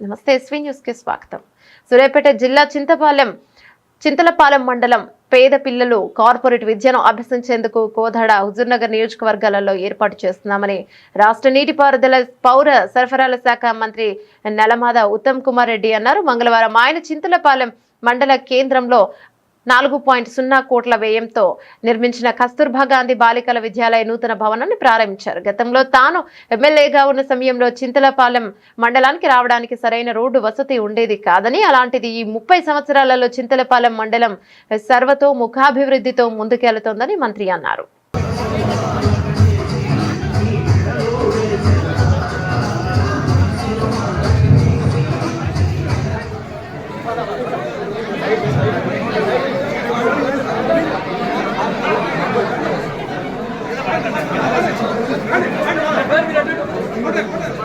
నమస్తే ఎస్వీ న్యూస్కి స్వాగతం. సూర్యాపేట జిల్లా చింతపాలెం చింతలపాలెం మండలం పేద పిల్లలు కార్పొరేట్ విద్యను అభ్యసించేందుకు కోదాడ హుజూర్నగర్ నియోజకవర్గాలలో ఏర్పాటు చేస్తున్నామని రాష్ట్ర నీటిపారుదల పౌర సరఫరాల శాఖ మంత్రి నలమాద ఉత్తమ్ కుమార్ రెడ్డి అన్నారు. మంగళవారం ఆయన చింతలపాలెం మండల కేంద్రంలో నాలుగు పాయింట్ సున్నా కోట్ల వ్యయంతో నిర్మించిన కస్తూర్బా గాంధీ బాలికల విద్యాలయ నూతన భవనాన్ని ప్రారంభించారు. గతంలో తాను ఎమ్మెల్యేగా ఉన్న సమయంలో చింతలపాలెం మండలానికి రావడానికి సరైన రోడ్డు వసతి ఉండేది కాదని అలాంటిది ఈ ముప్పై సంవత్సరాలలో చింతలపాలెం మండలం సర్వతో ముఖాభివృద్ధితో ముందుకెళ్తోందని మంత్రి అన్నారు. போட்டு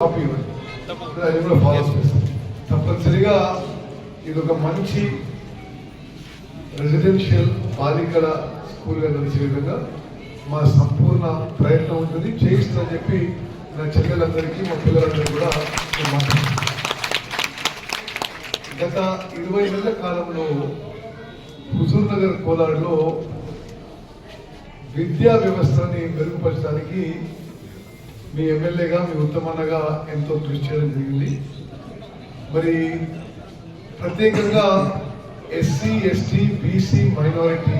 అది కూడా ఫాలో చేస్తాం తప్పనిసరిగా ఇది ఒక మంచి రెసిడెన్షియల్ బాలికల స్కూల్గా నడిచే విధంగా మా సంపూర్ణ ప్రయత్నం ఉంటుంది. చేయిస్తుందని చెప్పి నా చెల్లెలందరికీ మా పిల్లలందరికీ కూడా మాట్లాడుతున్నాను. గత ఇరవై నెలల కాలంలో హుజూర్ నగర్ కోలాడులో విద్యా వ్యవస్థని మెరుగుపరచడానికి మీ ఎమ్మెల్యేగా మీ ఉత్తమన్నగా ఎంతో కృషి చేయడం జరిగింది. మరి ప్రత్యేకంగా ఎస్సీ ఎస్టీ బీసీ మైనారిటీ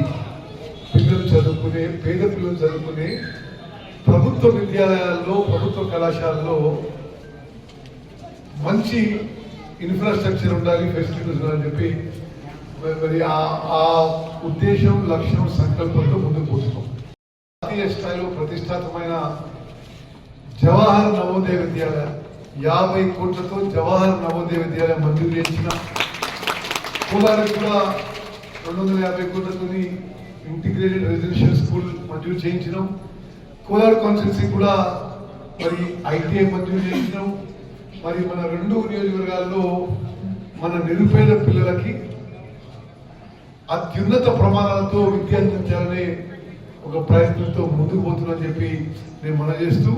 పిల్లలు చదువుకునే పేద పిల్లలు చదువుకునే ప్రభుత్వ విద్యాలయాల్లో ప్రభుత్వ కళాశాలలో మంచి ఇన్ఫ్రాస్ట్రక్చర్ ఉండాలి ఫెసిలిటీస్ ఉండాలని చెప్పి మరి- మరి ఆ- ఆ ఉద్దేశం లక్ష్యం సంకల్పంతో ముందుకు పోతున్నాం. జాతీయ స్థాయిలో ప్రతిష్టాత్మకమైన జవహర్ నవోదయ విద్యాలయ. యాభై కోట్లతో జవహర్ నవోదయ విద్యాలయం మంజూరు చేసిన కోలారికి కూడా రెండు వందల యాభై కోట్లతో ఇంటిగ్రేటెడ్ రెసిడెన్షియల్ స్కూల్ మంజూరు చేయించినాం. కోలార్ కాన్స్టిట్యూన్సీ కూడా మరి ఐటీఐ మంజూరు చేయించినాం. మరి మన రెండు నియోజకవర్గాల్లో మన నిరుపేద పిల్లలకి అత్యున్నత ప్రమాణాలతో విద్య అందించాలనే ఒక ప్రయత్నంతో ముందుకు పోతుందని చెప్పి నేను మన చేస్తూ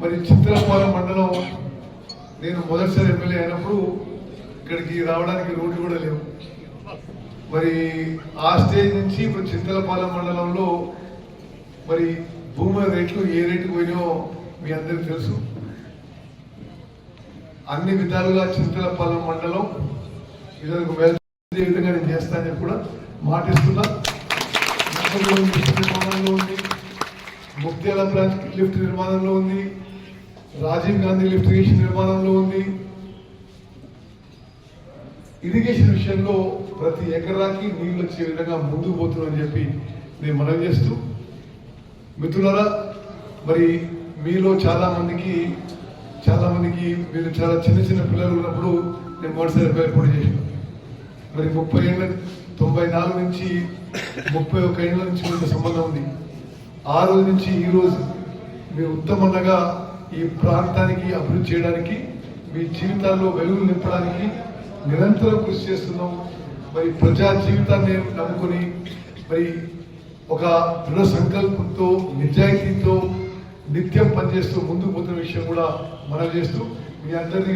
మరి చిత్రపాలెం మండలం నేను మొదటిసారి ఎమ్మెల్యే అయినప్పుడు ఇక్కడికి రావడానికి రోడ్లు కూడా లేవు. మరి ఆ స్టేజ్ నుంచి ఇప్పుడు చింతలపాలెం మండలంలో మరి భూముల రేట్లు ఏ రేటు పోయినాయో మీ అందరికీ తెలుసు. అన్ని విధాలుగా చింతలపాలెం మండలం ఇదొక వెల్ విధంగా నేను చేస్తానని కూడా మాటిస్తున్నా. నిర్మాణంలో ఉంది ముక్త్యాల బ్రాంచ్ లిఫ్ట్ నిర్మాణంలో ఉంది రాజీవ్ గాంధీ లిఫ్ట్ ఇరిగేషన్ నిర్మాణంలో ఉంది. ఇరిగేషన్ విషయంలో ప్రతి ఎకరాకి నీళ్ళు వచ్చే విధంగా ముందుకు పోతున్నామని చెప్పి నేను మనవి చేస్తూ. మిత్రులరా మరి మీలో చాలామందికి చాలా మందికి మీరు చాలా చిన్న చిన్న పిల్లలు ఉన్నప్పుడు నేను మొదటిసారి ఎమ్మెల్యే పోటీ చేశాను. మరి ముప్పై ఏళ్ళ తొంభై నాలుగు నుంచి ముప్పై ఒక్క ఏళ్ళ నుంచి మీకు సంబంధం ఉంది. ఆ రోజు నుంచి ఈ రోజు మీ ఉత్తమంగా ఈ ప్రాంతానికి అభివృద్ధి చేయడానికి మీ జీవితాల్లో వెలుగులు నింపడానికి నిరంతరం కృషి చేస్తున్నాం. మరి ప్రజా జీవితాన్ని నమ్ముకొని మరి ఒక దృఢ సంకల్పంతో నిజాయితీతో నిత్యం పనిచేస్తూ ముందుకు పోతున్న విషయం కూడా మనం చేస్తూ మీ అందరినీ